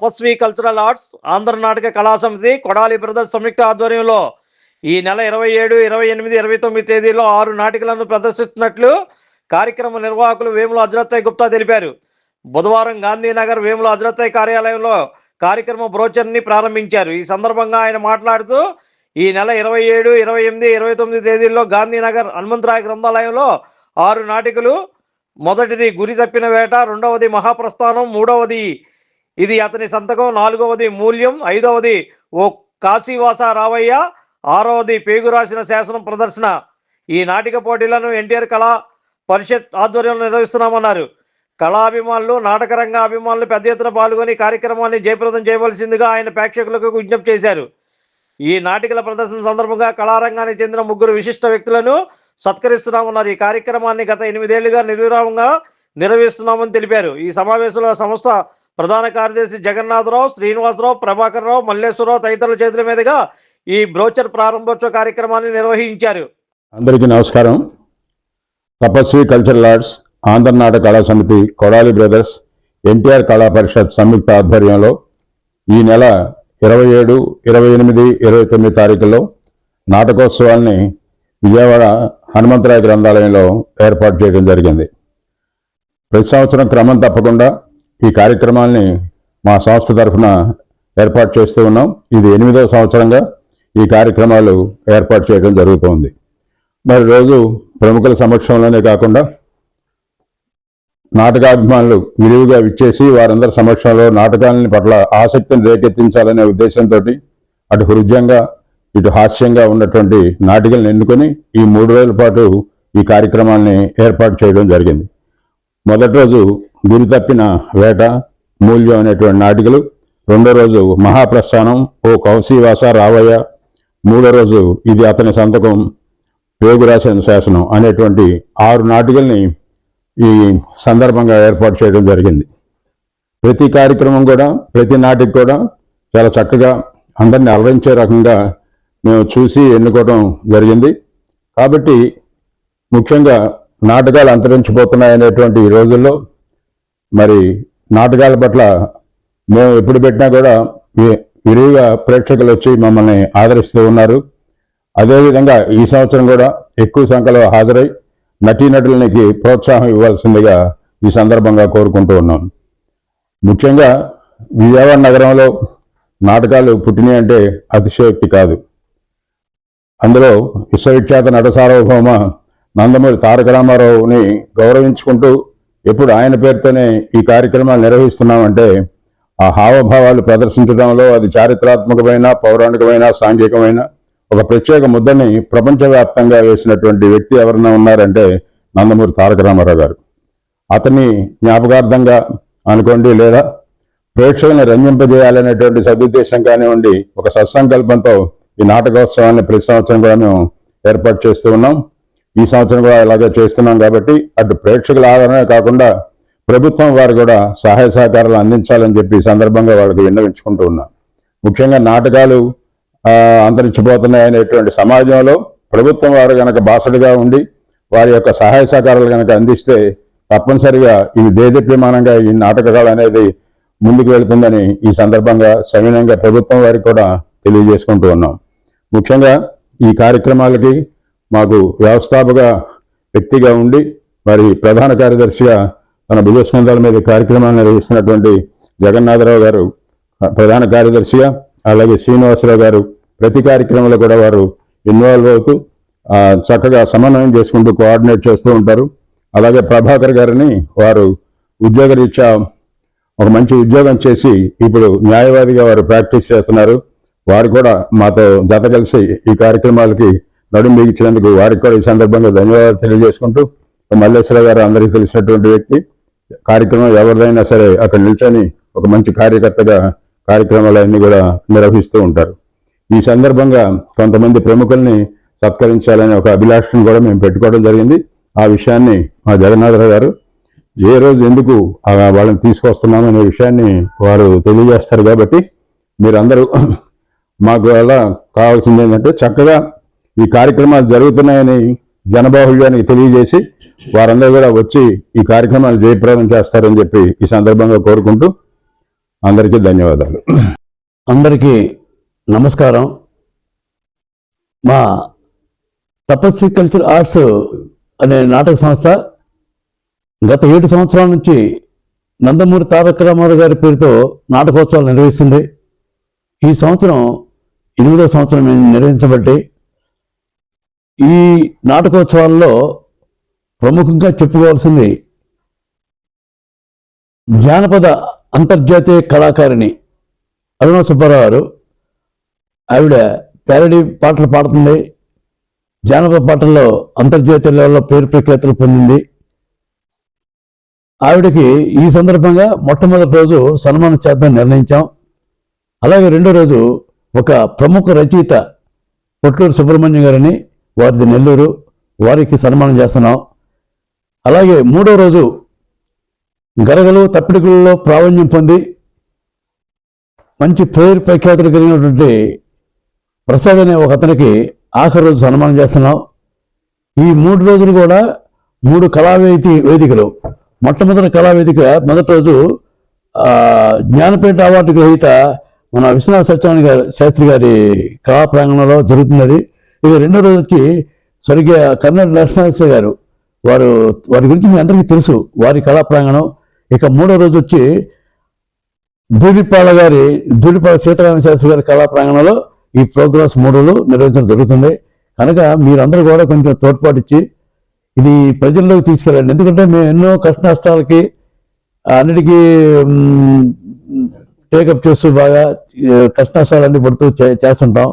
తపస్వి cultural arts Andhra నాటక Kalasamiti Kodali brothers సంయుక్త ఆధ్వర్యంలో ఈ నెల ఇరవై ఏడు ఇరవై ఎనిమిది ఇరవై తొమ్మిది తేదీలో ఆరు నాటికలను ప్రదర్శిస్తున్నట్లు కార్యక్రమ నిర్వాహకులు వేముల అజరత్తాయ్ గుప్తా తెలిపారు. బుధవారం గాంధీనగర్ వేముల అజరత్తాయ్ కార్యాలయంలో కార్యక్రమ బ్రోచర్ని ప్రారంభించారు. ఈ సందర్భంగా ఆయన మాట్లాడుతూ ఈ నెల ఇరవై ఏడు ఇరవై ఎనిమిది ఇరవై తొమ్మిది తేదీల్లో గాంధీనగర్ హనుమంతరాయ గ్రంథాలయంలో ఆరు నాటికలు మొదటిది గురి తప్పిన వేట రెండవది మహాప్రస్థానం మూడవది ఇది అతని సంతకం. నాలుగవది మూల్యం. ఐదవది ఓ కాశీవాస రావయ్య. ఆరవది పేగు రాసిన శాసనం ప్రదర్శన. ఈ నాటిక పోటీలను ఎన్టీఆర్ కళా పరిషత్ ఆధ్వర్యంలో నిర్వహిస్తున్నామన్నారు. కళాభిమానులు నాటకరంగ అభిమానులు పెద్ద ఎత్తున పాల్గొని కార్యక్రమాన్ని జయప్రదం చేయవలసిందిగా ఆయన ప్రేక్షకులకు విజ్ఞప్తి చేశారు. ఈ నాటికల ప్రదర్శన సందర్భంగా కళారంగానికి చెందిన ముగ్గురు విశిష్ట వ్యక్తులను సత్కరిస్తున్నామన్నారు. ఈ కార్యక్రమాన్ని గత ఎనిమిదేళ్ళుగా నిర్విరామంగా నిర్వహిస్తున్నామని తెలిపారు. ఈ సమావేశంలో సంస్థ ప్రధాన కార్యదర్శి జగన్నాథరావు శ్రీనివాసరావు ప్రభాకర్ రావు మల్లేశ్వరరావు తదితరుల చేతుల మీదుగా ఈ బ్రోచర్ ప్రారంభోత్సవ కార్యక్రమాన్ని నిర్వహించారు. అందరికీ నమస్కారం. తపస్వి కల్చరల్ ఆర్ట్స్ ఆంధ్ర నాటక కళా సమితి కొడాలి బ్రదర్స్ ఎన్టీఆర్ కళా పరిషత్ సంయుక్త ఆధ్వర్యంలో ఈ నెల ఇరవై ఏడు ఇరవై ఎనిమిది ఇరవై తొమ్మిది తారీఖుల్లో నాటకోత్సవాల్ని విజయవాడ హనుమంతరాయ గ్రంథాలయంలో ఏర్పాటు చేయడం జరిగింది. ప్రతి సంవత్సరం క్రమం తప్పకుండా ఈ కార్యక్రమాల్ని మా సంస్థ తరఫున ఏర్పాటు చేస్తూ ఉన్నాం. ఇది ఎనిమిదవ సంవత్సరంగా ఈ కార్యక్రమాలు ఏర్పాటు చేయడం జరుగుతోంది. మరి రోజు ప్రముఖుల సమక్షంలోనే కాకుండా నాటకాభిమానులు విరివిగా విచ్చేసి వారందరి సమక్షంలో నాటకాలని పట్ల ఆసక్తిని రేకెత్తించాలనే ఉద్దేశంతో అటు హృదయంగా ఇటు హాస్యంగా ఉన్నటువంటి నాటికలను ఎన్నుకొని ఈ మూడు రోజుల పాటు ఈ కార్యక్రమాల్ని ఏర్పాటు చేయడం జరిగింది. మొదటి రోజు గురి తప్పిన వేట మూల్యం అనేటువంటి నాటికలు. రెండో రోజు మహాప్రస్థానం ఓ కౌశీవాస రావయ్య. మూడో రోజు ఇది అతని సంతకం వేగురాసిన శాసనం అనేటువంటి ఆరు నాటికల్ని ఈ సందర్భంగా ఏర్పాటు చేయడం జరిగింది. ప్రతి కార్యక్రమం కూడా ప్రతి నాటికి కూడా చాలా చక్కగా అందరిని అలరించే రకంగా మేము చూసి ఎన్నుకోవడం జరిగింది. కాబట్టి ముఖ్యంగా నాటకాలు అంతరించిపోతున్నాయనేటువంటి ఈ రోజుల్లో మరి నాటకాల పట్ల మేము ఎప్పుడు పెట్టినా కూడా విరివిగా ప్రేక్షకులు వచ్చి మమ్మల్ని ఆదరిస్తూ ఉన్నారు. అదేవిధంగా ఈ సంవత్సరం కూడా ఎక్కువ సంఖ్యలో హాజరై నటీనటులకి ప్రోత్సాహం ఇవ్వాల్సిందిగా ఈ సందర్భంగా కోరుకుంటూ ఉన్నాం. ముఖ్యంగా విజయవాడ నగరంలో నాటకాలు పుట్టినాయి అంటే అతిశయోక్తి కాదు. అందులో విశ్వవిఖ్యాత నట సార్వభౌమ నందమూరి తారక రామారావుని గౌరవించుకుంటూ ఎప్పుడు ఆయన పేరుతోనే ఈ కార్యక్రమాలు నిర్వహిస్తున్నామంటే ఆ హావభావాలు ప్రదర్శించడంలో అది చారిత్రాత్మకమైన పౌరాణికమైన సాంఘికమైన ఒక ప్రత్యేక ముద్దని ప్రపంచవ్యాప్తంగా వేసినటువంటి వ్యక్తి ఎవరైనా ఉన్నారంటే నందమూరి తారక రామారావు గారు. అతన్ని జ్ఞాపకార్థంగా అనుకోండి లేదా ప్రేక్షకులను రంజింపజేయాలనేటువంటి సదుద్దేశం కానివ్వండి ఒక సత్సంకల్పంతో ఈ నాటకోత్సవాన్ని ప్రతి సంవత్సరం కూడా మేము ఏర్పాటు చేస్తూ ఉన్నాం. ఈ సంవత్సరం కూడా ఇలాగే చేస్తున్నాం కాబట్టి అటు ప్రేక్షకుల ఆదరణే కాకుండా ప్రభుత్వం వారు కూడా సహాయ సహకారాలు అందించాలని చెప్పి సందర్భంగా వాళ్ళకి విన్నవించుకుంటూ ఉన్నాం. ముఖ్యంగా నాటకాలు ఆ, అంతరించిపోతున్నాయనేటువంటి సమాజంలో ప్రభుత్వం వారు కనుక బాసడిగా ఉండి వారి యొక్క సహాయ సహకారాలు కనుక అందిస్తే తప్పనిసరిగా ఇది దేదీప్యమానంగా ఈ నాటకాలు అనేది ముందుకు వెళుతుందని ఈ సందర్భంగా సవినయంగా ప్రభుత్వం వారికి కూడా తెలియజేసుకుంటూ ఉన్నాం. ముఖ్యంగా ఈ కార్యక్రమాలకి మాకు వ్యవస్థాపక వ్యక్తిగా ఉండి మరి ప్రధాన కార్యదర్శిగా తన భుజస్కంధాల మీద కార్యక్రమాలు కార్యక్రమాన్ని నిర్వహిస్తున్నటువంటి జగన్నాథరావు గారు ప్రధాన కార్యదర్శిగా అలాగే శ్రీనివాసరావు గారు ప్రతి కార్యక్రమంలో కూడా వారు ఇన్వాల్వ్ అవుతూ చక్కగా సమన్వయం చేసుకుంటూ కోఆర్డినేట్ చేస్తూ ఉంటారు. అలాగే ప్రభాకర్ గారిని వారు ఉద్యోగరీత్యా ఒక మంచి ఉద్యోగం చేసి ఇప్పుడు న్యాయవాదిగా వారు ప్రాక్టీస్ చేస్తున్నారు. వారు కూడా మాతో జత కలిసి ఈ కార్యక్రమాలకి నడుం బిగించినందుకు వారికి కూడా ఈ సందర్భంగా ధన్యవాదాలు తెలియజేసుకుంటూ మల్లేశ్వర గారు అందరికీ తెలిసినటువంటి వ్యక్తి. కార్యక్రమం ఎవరిదైనా సరే అక్కడ నిల్చొని ఒక మంచి కార్యకర్తగా కార్యక్రమాలన్నీ కూడా నిర్వహిస్తూ ఉంటారు. ఈ సందర్భంగా కొంతమంది ప్రముఖుల్ని సత్కరించాలనే ఒక అభిలాషను కూడా మేము పెట్టుకోవడం జరిగింది. ఆ విషయాన్ని మా జగన్నాథరావు గారు ఏ రోజు ఎందుకు ఆ వాళ్ళని తీసుకొస్తున్నామనే విషయాన్ని వారు తెలియజేస్తారు కాబట్టి మీరందరూ మాకు అలా కావాల్సింది ఏంటంటే చక్కగా ఈ కార్యక్రమాలు జరుగుతున్నాయని జనబాహుళ్యానికి తెలియజేసి వారందరూ కూడా వచ్చి ఈ కార్యక్రమాలు జయప్రదం చేస్తారని చెప్పి ఈ సందర్భంగా కోరుకుంటూ అందరికీ ధన్యవాదాలు. అందరికీ నమస్కారం. మా తపస్వి కల్చర్ ఆర్ట్స్ అనే నాటక సంస్థ గత ఏడు సంవత్సరాల నుంచి నందమూరి తారక రామారావు గారి పేరుతో నాటకోత్సవాలు నిర్వహిస్తుంది. ఈ సంవత్సరం ఎనిమిదో సంవత్సరం నిర్వహించబట్టి ఈ నాటకోత్సవాల్లో ప్రముఖంగా చెప్పుకోవాల్సింది జానపద అంతర్జాతీయ కళాకారిణి అరుణ సుబ్బారావు గారు. ఆవిడ ప్యారడీ పాటలు పాడుతుంది. జానపద పాటల్లో అంతర్జాతీయ లెవెల్లో పేరు ప్రఖ్యాతులు పొందింది. ఆవిడకి ఈ సందర్భంగా మొట్టమొదటి రోజు సన్మానం చేద్దాం నిర్ణయించాం. అలాగే రెండో రోజు ఒక ప్రముఖ రచయిత కొట్లూరు సుబ్రహ్మణ్యం గారిని వారిది నెల్లూరు వారికి సన్మానం చేస్తున్నాం. అలాగే మూడో రోజు గరగలు తప్పిడికలలో ప్రావీణ్యం పొంది మంచి పేరు ప్రఖ్యాతులు కలిగినటువంటి ప్రసాద్ అనే ఒక అతనికి ఆఖరి రోజు సన్మానం చేస్తున్నాం. ఈ మూడు రోజులు కూడా మూడు కళావేది వేదికలు. మొట్టమొదటి కళావేదిక మొదటి రోజు జ్ఞానపేట జ్ఞానపీఠ అవార్డు గ్రహీత మన విశ్వనాథ సత్యనారాయణ గారి శాస్త్రి గారి కళా ప్రాంగణంలో జరుగుతున్నది. ఇక రెండో రోజు వచ్చి సరిగ్గా కర్ణాటక లక్ష్మణ గారు వారు వారి గురించి మీ అందరికీ తెలుసు వారి కళా ప్రాంగణం. ఇక మూడో రోజు వచ్చి ధూళిపాల గారి ధూళిపాల సీతారామ శాస్త్రి గారి కళా ప్రాంగణంలో ఈ ప్రోగ్రామ్స్ మూడులు నిర్వహించడం జరుగుతుంది. కనుక మీరందరూ కూడా కొంచెం తోడ్పాటిచ్చి ఇది ప్రజల్లోకి తీసుకెళ్ళండి. ఎందుకంటే మేము ఎన్నో కష్ట నష్టాలకి అన్నిటికీ టేకప్ చేస్తూ బాగా కష్ట నష్టాలన్నీ పడుతూ చే- చేస్తుంటాం.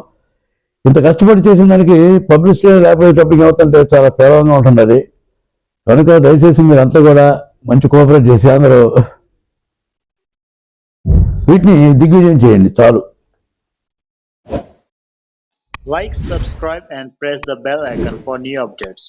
ఇంత కష్టపడి చేసిన దానికి పబ్లిసిటీ లేకపోయేటప్పటికి ఏమవుతుంటే చాలా పేలవంగా ఉంటుంది అది. కనుక దయచేసి మీరంతా కూడా మంచి కోఆపరేట్ చేసి అందరూ వీటిని దిగ్విజయం చేయండి చాలు. Like subscribe and press the bell icon for new updates